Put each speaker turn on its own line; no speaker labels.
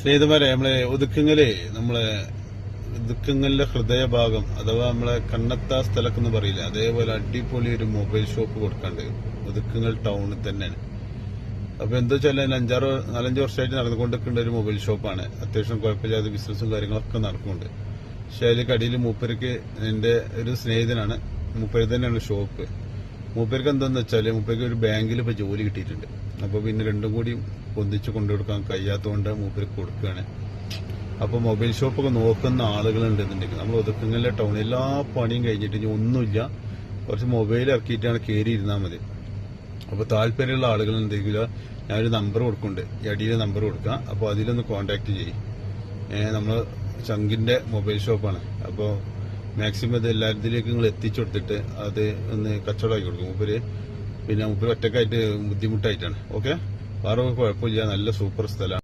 സ്നേഹിതന്മാരെ നമ്മളെ ഒതുക്കങ്ങളെ നമ്മളെ ഒതുക്കുങ്ങലിന്റെ ഹൃദയഭാഗം അഥവാ നമ്മളെ കണ്ണത്ത സ്ഥലക്കെന്ന് പറയില്ല. അതേപോലെ അടിപൊളി ഒരു മൊബൈൽ ഷോപ്പ് കൊടുക്കാണ്ട്. ഒതുക്കങ്ങൾ ടൗണിൽ തന്നെ അപ്പൊ എന്താ വെച്ചാൽ അഞ്ചാറ് നാലഞ്ച് വർഷമായിട്ട് നടന്നുകൊണ്ടിരിക്കുന്ന ഒരു മൊബൈൽ ഷോപ്പാണ്. അത്യാവശ്യം കുഴപ്പമില്ലാതെ ബിസിനസ്സും കാര്യങ്ങളൊക്കെ നടക്കുന്നുണ്ട്. പക്ഷെ അതിൽ കടിയിൽ മൂപ്പരക്ക് എന്റെ ഒരു സ്നേഹിതനാണ്. മൂപ്പര് തന്നെയാണ് ഷോപ്പ്. മൂപ്പർക്ക് എന്താന്ന് വെച്ചാൽ മൂപ്പേർക്ക് ഒരു ബാങ്കിൽ ഇപ്പൊ ജോലി കിട്ടിയിട്ടുണ്ട്. അപ്പൊ പിന്നെ രണ്ടും കൂടി ഒന്നിച്ച് കൊണ്ടുകൊടുക്കാൻ കഴിയാത്തതുകൊണ്ട് മൂപ്പേർക്ക് കൊടുക്കുകയാണ് അപ്പൊ മൊബൈൽ ഷോപ്പൊക്കെ നോക്കുന്ന ആളുകളുണ്ടെന്നുണ്ടെങ്കിൽ നമ്മൾ ഒതുക്കങ്ങളിലെ ടൗൺ എല്ലാ പണിയും കഴിഞ്ഞിട്ട് ഇനി ഒന്നുമില്ല. കുറച്ച് മൊബൈൽ ഇറക്കിയിട്ടാണ് കയറി ഇരുന്നാൽ മതി. അപ്പൊ താല്പര്യമുള്ള ആളുകൾ എന്തെങ്കിലും ഞാനൊരു നമ്പർ കൊടുക്കുന്നുണ്ട്. അടിയിലെ നമ്പർ കൊടുക്കാം. അപ്പോൾ അതിലൊന്ന് കോണ്ടാക്ട് ചെയ്യും. നമ്മൾ ചങ്കിന്റെ മൊബൈൽ ഷോപ്പാണ്. അപ്പോൾ മാക്സിമം അത് എല്ലാത്തിലേക്ക് നിങ്ങൾ എത്തിച്ചു കൊടുത്തിട്ട് അത് ഒന്ന് കച്ചവടമാക്കി കൊടുക്കും. മൂപ്പര് പിന്നെ മൂപ്പര് ഒറ്റക്കായിട്ട് ബുദ്ധിമുട്ടായിട്ടാണ്. ഓക്കെ വേറെ കുഴപ്പമില്ല. നല്ല സൂപ്പർ സ്ഥലമാണ്.